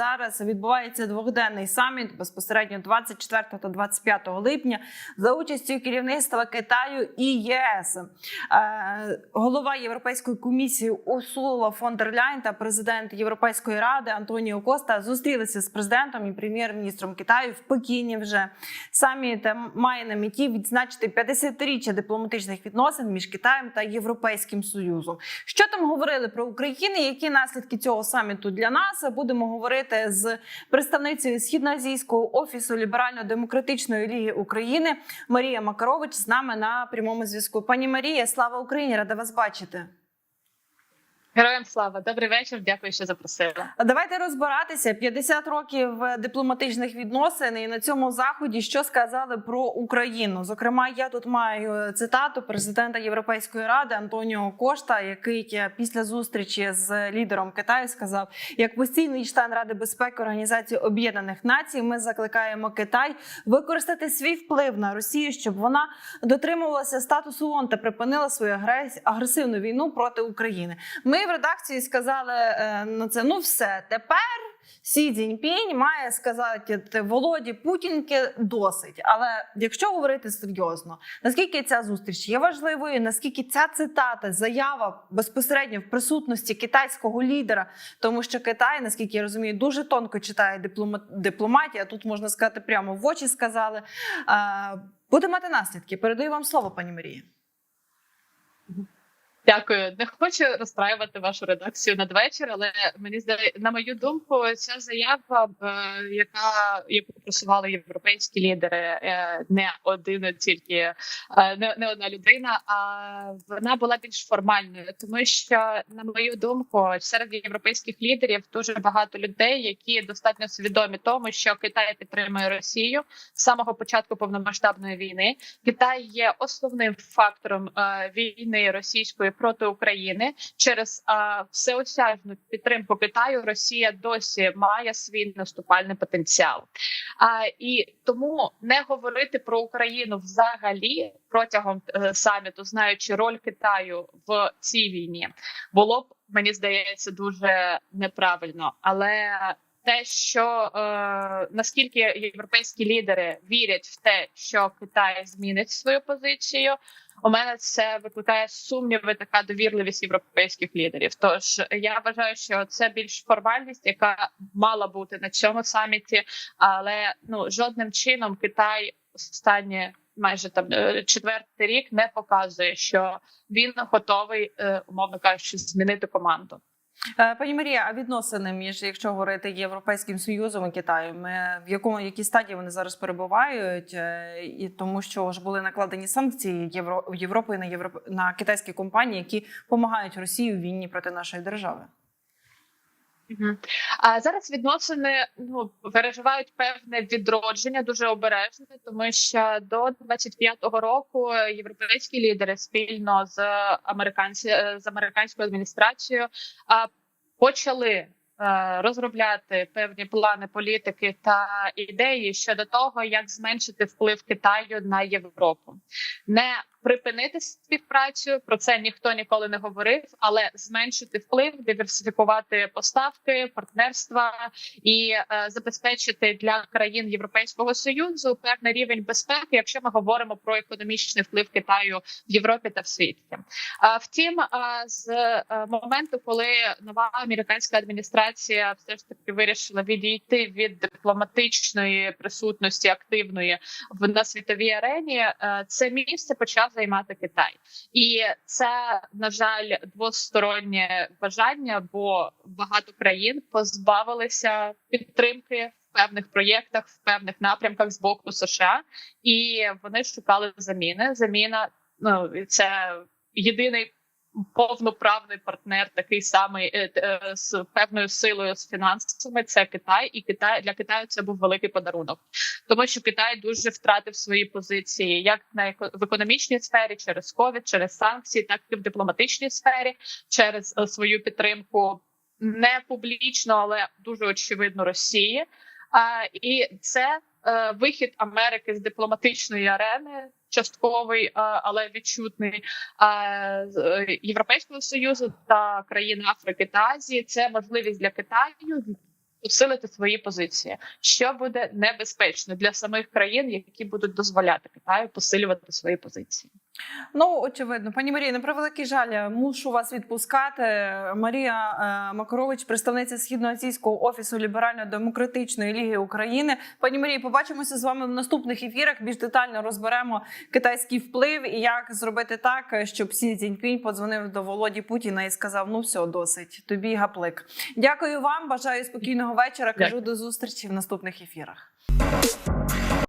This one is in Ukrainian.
зараз відбувається двохденний саміт безпосередньо 24 та 25 липня за участю керівництва Китаю і ЄС. Е, Голова Європейської комісії Урсула фон дер Ляйн та президент Європейської ради Антоніо Коста зустрілися з президентом і прем'єр-міністром Китаю в Пекіні. Вже саміт має на меті відзначити 50-річчя дипломатичних відносин між Китаєм та Європейським Союзом. Що там говорили про Україну? Які наслідки цього саміту для нас? Будемо говорити з представницею східноазійського офісу ліберально-демократичної ліги України Марія Макарович з нами на прямому зв'язку. Пані Марія, слава Україні! Рада вас бачити. Героям слава, добрий вечір. Дякую, що запросили. Давайте розбиратися 50 років дипломатичних відносин і на цьому заході що сказали про Україну. Зокрема, я тут маю цитату президента Європейської ради Антоніо Кошта, який після зустрічі з лідером Китаю сказав: як постійний член Ради безпеки Організації Об'єднаних Націй, ми закликаємо Китай використати свій вплив на Росію, щоб вона дотримувалася статусу ООН та припинила свою агрес- агресивну війну проти України. Ми в редакції сказали е, на це: ну все тепер. Сі Цзіньпінь має сказати Володі Путінки досить. Але якщо говорити серйозно, наскільки ця зустріч є важливою, наскільки ця цитата, заява безпосередньо в присутності китайського лідера, тому що Китай, наскільки я розумію, дуже тонко читає диплома... дипломатія. Тут можна сказати прямо в очі сказали. Е, буде мати наслідки. Передаю вам слово, пані Марії. Дякую. Не хочу розстраювати вашу редакцію надвечір, але мені здає, на мою думку, ця заява, е, яка яку просували європейські лідери, е, не один тільки е, не, не одна людина, а вона була більш формальною, тому що, на мою думку, серед європейських лідерів дуже багато людей, які достатньо свідомі тому, що Китай підтримує Росію з самого початку повномасштабної війни. Китай є основним фактором війни російської проти України через е, всеосяжну підтримку Китаю. Росія досі має свій наступальний потенціал. А і тому не говорити про Україну взагалі протягом е, саміту, знаючи роль Китаю в цій війні, було б мені здається дуже неправильно, але те, що е, наскільки європейські лідери вірять в те, що Китай змінить свою позицію, у мене це викликає сумніви, така довірливість європейських лідерів. Тож я вважаю, що це більш формальність, яка мала бути на цьому саміті, але ну жодним чином Китай останні майже там е, четвертий рік не показує, що він готовий, е, умовно кажучи, змінити команду. Е, Пані Марія, а відносини між, якщо говорити Європейським Союзом і Китаєм, е, в якому якій стадії вони зараз перебувають, Е, і тому що ж були накладені санкції Євро Європи на Європ... на китайські компанії, які допомагають Росії в війні проти нашої держави. А зараз відносини ну переживають певне відродження, дуже обережне, тому що до 25-го року європейські лідери спільно з американці з американською адміністрацією а, почали е, розробляти певні плани політики та ідеї щодо того, як зменшити вплив Китаю на Європу, не припинити співпрацю. Про це ніхто ніколи не говорив, але зменшити вплив, диверсифікувати поставки, партнерства і е, забезпечити для країн Європейського союзу певний рівень безпеки, якщо ми говоримо про економічний вплив Китаю в Європі та в світі. А втім, з е, моменту, коли нова американська адміністрація все ж таки вирішила відійти від дипломатичної присутності активної в на світовій арені, е, це місце почав займати Китай, і це на жаль двостороннє бажання, бо багато країн позбавилися підтримки. В певних проєктах, в певних напрямках з боку США, і вони шукали заміни. Заміна ну це єдиний повноправний партнер, такий самий е, е, з певною силою з фінансами. Це Китай, і Китай для Китаю це був великий подарунок, тому що Китай дуже втратив свої позиції як на в економічній сфері через ковід, через санкції, так і в дипломатичній сфері, через е, свою підтримку не публічно, але дуже очевидно Росії. А, і це вихід Америки з дипломатичної арени, частковий, е, але відчутний е, е, Європейського союзу та країн Африки та Азії. Це можливість для Китаю усилити свої позиції, що буде небезпечно для самих країн, які будуть дозволяти Китаю посилювати свої позиції. Ну, очевидно, пані Марія, на превеликий жаль, мушу вас відпускати. Марія е, Макарович, представниця східноазійського офісу Ліберально-демократичної ліги України. Пані Марія, побачимося з вами в наступних ефірах. Більш детально розберемо китайський вплив і як зробити так, щоб Сі Цзіньпінь подзвонив до Володі Путіна і сказав: Ну все, досить, тобі гаплик. Дякую вам. Бажаю спокійного вечора. Кажу Дякую. до зустрічі в наступних ефірах.